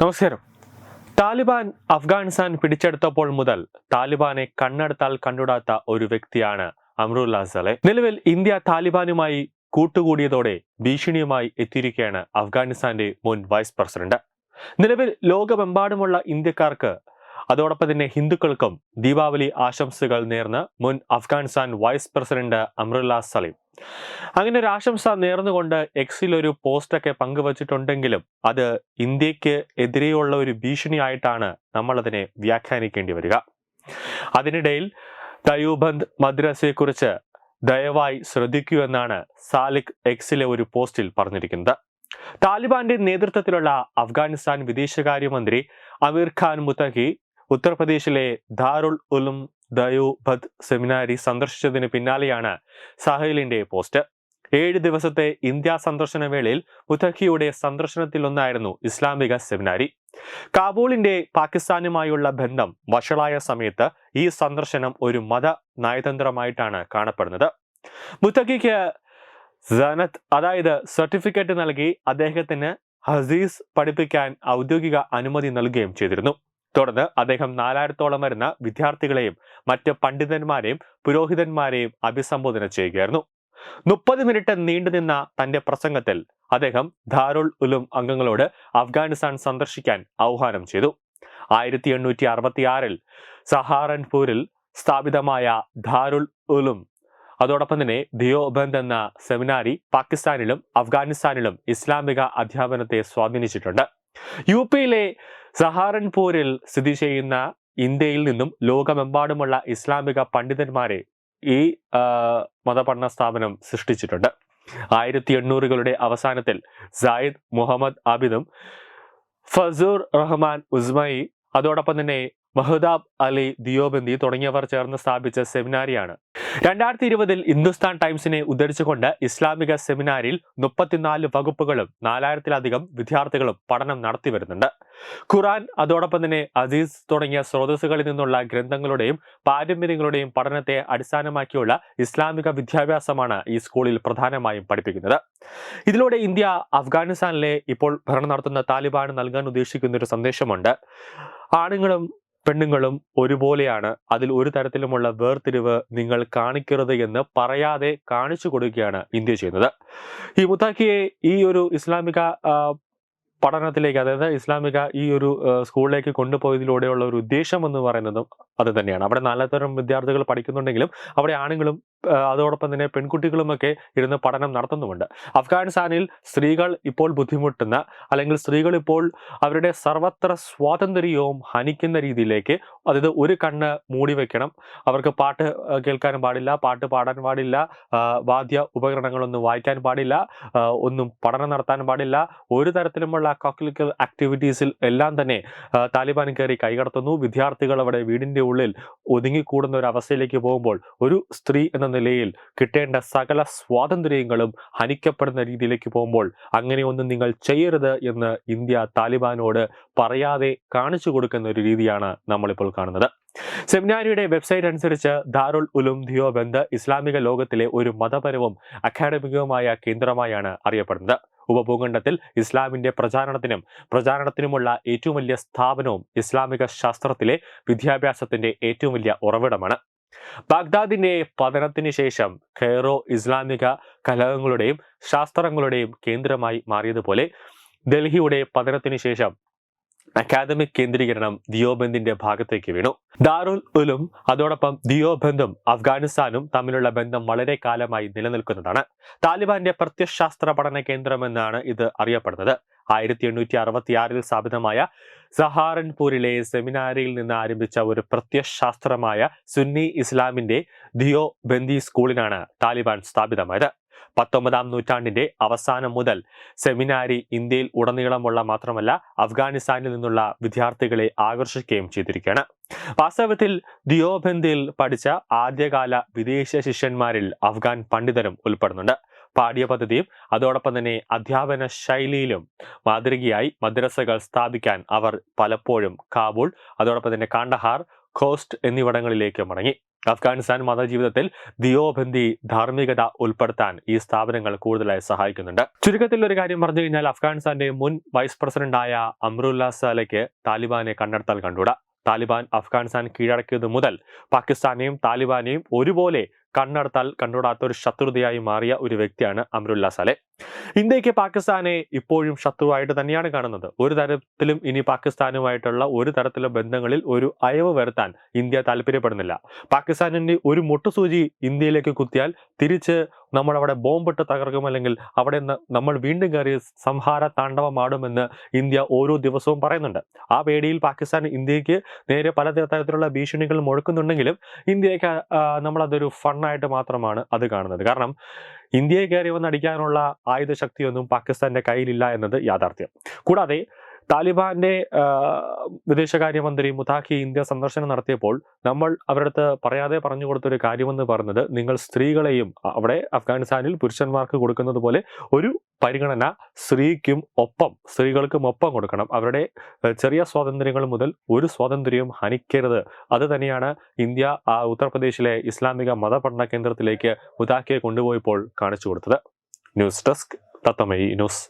നമസ്കാരം. താലിബാൻ അഫ്ഗാനിസ്ഥാൻ പിടിച്ചെടുത്തപ്പോൾ മുതൽ താലിബാനെ കണ്ണെടുത്താൽ കണ്ടുടാത്ത ഒരു വ്യക്തിയാണ് അമ്രുല്ലാ സലെ നിലവിൽ ഇന്ത്യ താലിബാനുമായി കൂട്ടുകൂടിയതോടെ ഭീഷണിയുമായി എത്തിയിരിക്കുകയാണ് അഫ്ഗാനിസ്ഥാന്റെ മുൻ വൈസ് പ്രസിഡന്റ്. നിലവിൽ ലോകമെമ്പാടുമുള്ള ഇന്ത്യക്കാർക്ക് അതോടൊപ്പം തന്നെ ഹിന്ദുക്കൾക്കും ദീപാവലി ആശംസകൾ നേർന്ന് മുൻ അഫ്ഗാനിസ്ഥാൻ വൈസ് പ്രസിഡന്റ് അമ്രുല്ലാ സലീം അങ്ങനെ ഒരു ആശംസ നേർന്നുകൊണ്ട് എക്സിൽ ഒരു പോസ്റ്റൊക്കെ പങ്കുവച്ചിട്ടുണ്ടെങ്കിലും അത് ഇന്ത്യയ്ക്ക് എതിരെയുള്ള ഒരു ഭീഷണിയായിട്ടാണ് നമ്മൾ അതിനെ വ്യാഖ്യാനിക്കേണ്ടി വരിക. അതിനിടയിൽ തയൂബന്ദ് മദ്രസയെക്കുറിച്ച് ദയവായി ശ്രദ്ധിക്കൂ എന്നാണ് സാലിഖ് എക്സിലെ ഒരു പോസ്റ്റിൽ പറഞ്ഞിരിക്കുന്നത്. താലിബാന്റെ നേതൃത്വത്തിലുള്ള അഫ്ഗാനിസ്ഥാൻ വിദേശകാര്യമന്ത്രി അമീർ ഖാൻ മുത്തഖി ഉത്തർപ്രദേശിലെ ദാറുൽ ഉലും ദയൂബദ് സെമിനാരി സന്ദർശിച്ചതിന് പിന്നാലെയാണ് സാഹലിന്റെ പോസ്റ്റ് ഏഴ് ദിവസത്തെ ഇന്ത്യ സന്ദർശന വേളയിൽ മുത്തഖിയുടെ സന്ദർശനത്തിലൊന്നായിരുന്നു ഇസ്ലാമിക സെമിനാരി. കാബൂളിന്റെ പാകിസ്ഥാനുമായുള്ള ബന്ധം വഷളായ സമയത്ത് ഈ സന്ദർശനം ഒരു മത നയതന്ത്രമായിട്ടാണ് കാണപ്പെടുന്നത്. മുത്തഖിക്ക് സനത്ത് അതായത് സർട്ടിഫിക്കറ്റ് നൽകി അദ്ദേഹത്തിന് ഹസീസ് പഠിപ്പിക്കാൻ ഔദ്യോഗിക അനുമതി നൽകുകയും ചെയ്തിരുന്നു. തുടർന്ന് അദ്ദേഹം നാലായിരത്തോളം വരുന്ന വിദ്യാർത്ഥികളെയും മറ്റ് പണ്ഡിതന്മാരെയും പുരോഹിതന്മാരെയും അഭിസംബോധന ചെയ്യുകയായിരുന്നു. മുപ്പത് മിനിറ്റ് നീണ്ടുനിന്ന തന്റെ പ്രസംഗത്തിൽ അദ്ദേഹം ധാരുൾ ഉലും അംഗങ്ങളോട് അഫ്ഗാനിസ്ഥാൻ സന്ദർശിക്കാൻ ആഹ്വാനം ചെയ്തു. ആയിരത്തി എണ്ണൂറ്റി അറുപത്തിയാറിൽ സഹാറൻപൂരിൽ സ്ഥാപിതമായ ധാരുൾ ഉലും അതോടൊപ്പം തന്നെ ദിയോബന്ദ് എന്ന സെമിനാരി പാകിസ്ഥാനിലും അഫ്ഗാനിസ്ഥാനിലും ഇസ്ലാമിക അധ്യാപനത്തെ സ്വാധീനിച്ചിട്ടുണ്ട്. യു പിയിലെ സഹാറൻപൂരിൽ സ്ഥിതി ചെയ്യുന്ന ഇന്ത്യയിൽ നിന്നും ലോകമെമ്പാടുമുള്ള ഇസ്ലാമിക പണ്ഡിതന്മാരെ ഈ മതപഠന സ്ഥാപനം സൃഷ്ടിച്ചിട്ടുണ്ട്. ആയിരത്തി എണ്ണൂറുകളുടെ അവസാനത്തിൽ സായിദ് മുഹമ്മദ് ആബിദും ഫസൂർ റഹ്മാൻ ഉസ്മായി അതോടൊപ്പം തന്നെ മഹദാബ് അലി ദിയോബന്ദി തുടങ്ങിയവർ ചേർന്ന് സ്ഥാപിച്ച സെമിനാരിയാണ് രണ്ടായിരത്തി ഇരുപതിൽ ഹിന്ദുസ്ഥാൻ ടൈംസിനെ ഉദ്ധരിച്ചുകൊണ്ട് ഇസ്ലാമിക സെമിനാരിൽ മുപ്പത്തിനാല് വകുപ്പുകളും നാലായിരത്തിലധികം വിദ്യാർത്ഥികളും പഠനം നടത്തി വരുന്നുണ്ട്. ഖുറാൻ അതോടൊപ്പം തന്നെ അസീസ് തുടങ്ങിയ സ്രോതസ്സുകളിൽ നിന്നുള്ള ഗ്രന്ഥങ്ങളുടെയും പാരമ്പര്യങ്ങളുടെയും പഠനത്തെ അടിസ്ഥാനമാക്കിയുള്ള ഇസ്ലാമിക വിദ്യാഭ്യാസമാണ് ഈ സ്കൂളിൽ പ്രധാനമായും പഠിപ്പിക്കുന്നത്. ഇതിലൂടെ ഇന്ത്യ അഫ്ഗാനിസ്ഥാനിലെ ഇപ്പോൾ ഭരണം നടത്തുന്ന താലിബാൻ നൽകാൻ ഉദ്ദേശിക്കുന്ന ഒരു സന്ദേശമുണ്ട്. ആണുങ്ങളും പെണ്ണുങ്ങളും ഒരുപോലെയാണ്. അതിൽ ഒരു തരത്തിലുമുള്ള വേർതിരിവ് നിങ്ങൾ കാണിക്കരുത് എന്ന് പറയാതെ കാണിച്ചു കൊടുക്കുകയാണ് ഇന്ത്യ ചെയ്യുന്നത്. ഈ മുത്താക്കിയെ ഈ ഒരു ഇസ്ലാമിക പഠനത്തിലേക്ക് അതായത് ഇസ്ലാമിക ഈ ഒരു സ്കൂളിലേക്ക് കൊണ്ടുപോയതിലൂടെയുള്ള ഒരു ഉദ്ദേശം എന്ന് പറയുന്നതും അത് തന്നെയാണ്. അവിടെ നാലാത്തരം വിദ്യാർത്ഥികൾ പഠിക്കുന്നുണ്ടെങ്കിലും അവിടെ ആണുങ്ങളും അതോടൊപ്പം തന്നെ പെൺകുട്ടികളുമൊക്കെ ഇരുന്ന് പഠനം നടത്തുന്നുമുണ്ട്. അഫ്ഗാനിസ്ഥാനിൽ സ്ത്രീകൾ ഇപ്പോൾ ബുദ്ധിമുട്ടുന്ന അല്ലെങ്കിൽ സ്ത്രീകൾ ഇപ്പോൾ അവരുടെ സർവത്ര സ്വാതന്ത്ര്യവും ഹനിക്കുന്ന രീതിയിലേക്ക് അതായത് ഒരു കണ്ണ് മൂടി വെക്കണം. അവർക്ക് പാട്ട് കേൾക്കാനും പാടില്ല പാട്ട് പാടാൻ പാടില്ല വാദ്യ ഉപകരണങ്ങളൊന്നും വായിക്കാൻ പാടില്ല ഒന്നും പഠനം നടത്താൻ പാടില്ല. ഒരു തരത്തിലുമുള്ള കോക്ലിക്കൽ ആക്ടിവിറ്റീസിൽ എല്ലാം തന്നെ താലിബാൻ കയറി കൈകടത്തുന്നു വിദ്യാർത്ഥികൾ അവിടെ വീടിന്റെ ഉള്ളിൽ ഒതുങ്ങിക്കൂടുന്ന ഒരു അവസ്ഥയിലേക്ക് പോകുമ്പോൾ ഒരു സ്ത്രീ എന്ന നിലയിൽ കിട്ടേണ്ട സകല സ്വാതന്ത്ര്യങ്ങളും ഹനിക്കപ്പെടുന്ന രീതിയിലേക്ക് പോകുമ്പോൾ അങ്ങനെയൊന്നും നിങ്ങൾ ചെയ്യരുത് എന്ന് ഇന്ത്യ താലിബാനോട് പറയാതെ കാണിച്ചു കൊടുക്കുന്ന ഒരു രീതിയാണ് നമ്മളിപ്പോൾ കാണുന്നത്. സെമിനാരിയുടെ വെബ്സൈറ്റ് അനുസരിച്ച് ദാറുൽ ഉലും ദിയോബന്ദ് ഇസ്ലാമിക ലോകത്തിലെ ഒരു മതപരവും അക്കാഡമികവുമായ കേന്ദ്രമായാണ് അറിയപ്പെടുന്നത്. ഉപഭൂഖണ്ഡത്തിൽ ഇസ്ലാമിന്റെ പ്രചാരണത്തിനും പ്രചാരണത്തിനുമുള്ള ഏറ്റവും വലിയ സ്ഥാപനവും ഇസ്ലാമിക ശാസ്ത്രത്തിലെ വിദ്യാഭ്യാസത്തിന്റെ ഏറ്റവും വലിയ ഉറവിടമാണ്. ബാഗ്ദാദിന്റെ പതനത്തിന് ശേഷം ഖൈറോ ഇസ്ലാമിക കലഹങ്ങളുടെയും ശാസ്ത്രങ്ങളുടെയും കേന്ദ്രമായി മാറിയതുപോലെ ഡൽഹിയുടെ പതനത്തിന് ശേഷം അക്കാദമിക് കേന്ദ്രീകരണം ദിയോബന്ദിന്റെ ഭാഗത്തേക്ക് വീണു. ദാറുൽ ഉലും അതോടൊപ്പം ദിയോബന്ദും അഫ്ഗാനിസ്ഥാനും തമ്മിലുള്ള ബന്ധം വളരെ കാലമായി നിലനിൽക്കുന്നതാണ്. താലിബാന്റെ പ്രത്യശാസ്ത്ര പഠന കേന്ദ്രമെന്നാണ് ഇത് അറിയപ്പെടുന്നത്. ആയിരത്തി എണ്ണൂറ്റി അറുപത്തിയാറിൽ സ്ഥാപിതമായ സഹാറൻപൂരിലെ സെമിനാരിയിൽ നിന്ന് ആരംഭിച്ച ഒരു പ്രത്യശാസ്ത്രമായ സുന്നി ഇസ്ലാമിന്റെ ദിയോ ബന്ദി സ്കൂളിനാണ് താലിബാൻ സ്ഥാപിതമായത്. പത്തൊമ്പതാം നൂറ്റാണ്ടിന്റെ അവസാനം മുതൽ സെമിനാരി ഇന്ത്യയിൽ ഉടനീളമുള്ള മാത്രമല്ല അഫ്ഗാനിസ്ഥാനിൽ നിന്നുള്ള വിദ്യാർത്ഥികളെ ആകർഷിക്കുകയും ചെയ്തിരിക്കുകയാണ്. വാസ്തവത്തിൽ ദിയോബന്ദിൽ പഠിച്ച ആദ്യകാല വിദേശ ശിഷ്യന്മാരിൽ അഫ്ഗാൻ പണ്ഡിതരും ഉൾപ്പെടുന്നുണ്ട്. പാഠ്യ പദ്ധതിയും അതോടൊപ്പം തന്നെ അധ്യാപന ശൈലിയിലും മാതൃകയായി മദ്രസകൾ സ്ഥാപിക്കാൻ അവർ പലപ്പോഴും കാബൂൾ അതോടൊപ്പം തന്നെ കാണ്ടഹാർ ഖോസ്റ്റ് എന്നിവിടങ്ങളിലേക്ക് മടങ്ങി. അഫ്ഗാനിസ്ഥാൻ മതജീവിതത്തിൽ ദിയോബന്ദി ധാർമ്മികത ഉൾപ്പെടുത്താൻ ഈ സ്ഥാപനങ്ങൾ കൂടുതലായി സഹായിക്കുന്നുണ്ട്. ചുരുക്കത്തിൽ ഒരു കാര്യം പറഞ്ഞു കഴിഞ്ഞാൽ അഫ്ഗാനിസ്ഥാന്റെ മുൻ വൈസ് പ്രസിഡന്റായ അമ്രുല്ല സാലയ്ക്ക് താലിബാനെ കണ്ടെടുത്താൽ കണ്ടുകൂടാ? താലിബാൻ അഫ്ഗാനിസ്ഥാൻ കീഴടക്കിയത് മുതൽ പാകിസ്ഥാനെയും താലിബാനെയും ഒരുപോലെ കണ്ണടത്താൽ കണ്ടുകൂടാത്ത ഒരു ശത്രുതയായി മാറിയ ഒരു വ്യക്തിയാണ് അമ്രുല്ല സാലെ. ഇന്ത്യയ്ക്ക് പാകിസ്ഥാനെ ഇപ്പോഴും ശത്രുവായിട്ട് തന്നെയാണ് കാണുന്നത്. ഒരു തരത്തിലും ഇനി പാകിസ്ഥാനുമായിട്ടുള്ള ഒരു തരത്തിലുള്ള ബന്ധങ്ങളിൽ ഒരു അയവ് വരുത്താൻ ഇന്ത്യ താല്പര്യപ്പെടുന്നില്ല. പാകിസ്ഥാനിന്റെ ഒരു മുട്ടുസൂചി ഇന്ത്യയിലേക്ക് കുത്തിയാൽ തിരിച്ച് നമ്മൾ അവിടെ ബോംബിട്ട് തകർക്കും അല്ലെങ്കിൽ അവിടെ നമ്മൾ വീണ്ടും കയറി സംഹാര താണ്ഡവമാടുമെന്ന് ഇന്ത്യ ഓരോ ദിവസവും പറയുന്നുണ്ട്. ആ പേടിയിൽ പാകിസ്ഥാൻ ഇന്ത്യയ്ക്ക് നേരെ പല തരത്തിലുള്ള ഭീഷണികൾ മുഴക്കുന്നുണ്ടെങ്കിലും ഇന്ത്യയ്ക്ക് നമ്മളതൊരു നമ്മളതൊരു ഫണ്ണായിട്ട് മാത്രമാണ് അത് കാണുന്നത്. കാരണം ഇന്ത്യയെ കയറി വന്ന് അടിക്കാനുള്ള ആയുധ ശക്തിയൊന്നും പാകിസ്ഥാന്റെ കയ്യിലില്ല എന്നത് യാഥാർത്ഥ്യം. കൂടാതെ താലിബാന്റെ വിദേശകാര്യമന്ത്രി മുതാഖി ഇന്ത്യ സന്ദർശനം നടത്തിയപ്പോൾ നമ്മൾ അവരുടെ അടുത്ത് പറയാതെ പറഞ്ഞു കൊടുത്തൊരു കാര്യമെന്ന് പറഞ്ഞത് നിങ്ങൾ സ്ത്രീകളെയും അവിടെ അഫ്ഗാനിസ്ഥാനിൽ പുരുഷന്മാർക്ക് കൊടുക്കുന്നത് പോലെ ഒരു പരിഗണന സ്ത്രീക്കും ഒപ്പം സ്ത്രീകൾക്കും ഒപ്പം കൊടുക്കണം. അവരുടെ ചെറിയ സ്വാതന്ത്ര്യങ്ങൾ മുതൽ ഒരു സ്വാതന്ത്ര്യവും ഹനിക്കരുത്. അത് തന്നെയാണ് ഇന്ത്യ ആ ഉത്തർപ്രദേശിലെ ഇസ്ലാമിക മതപഠന കേന്ദ്രത്തിലേക്ക് മുതാഖിയെ കൊണ്ടുപോയപ്പോൾ കാണിച്ചു കൊടുത്തത്. News desk Tathamayi news.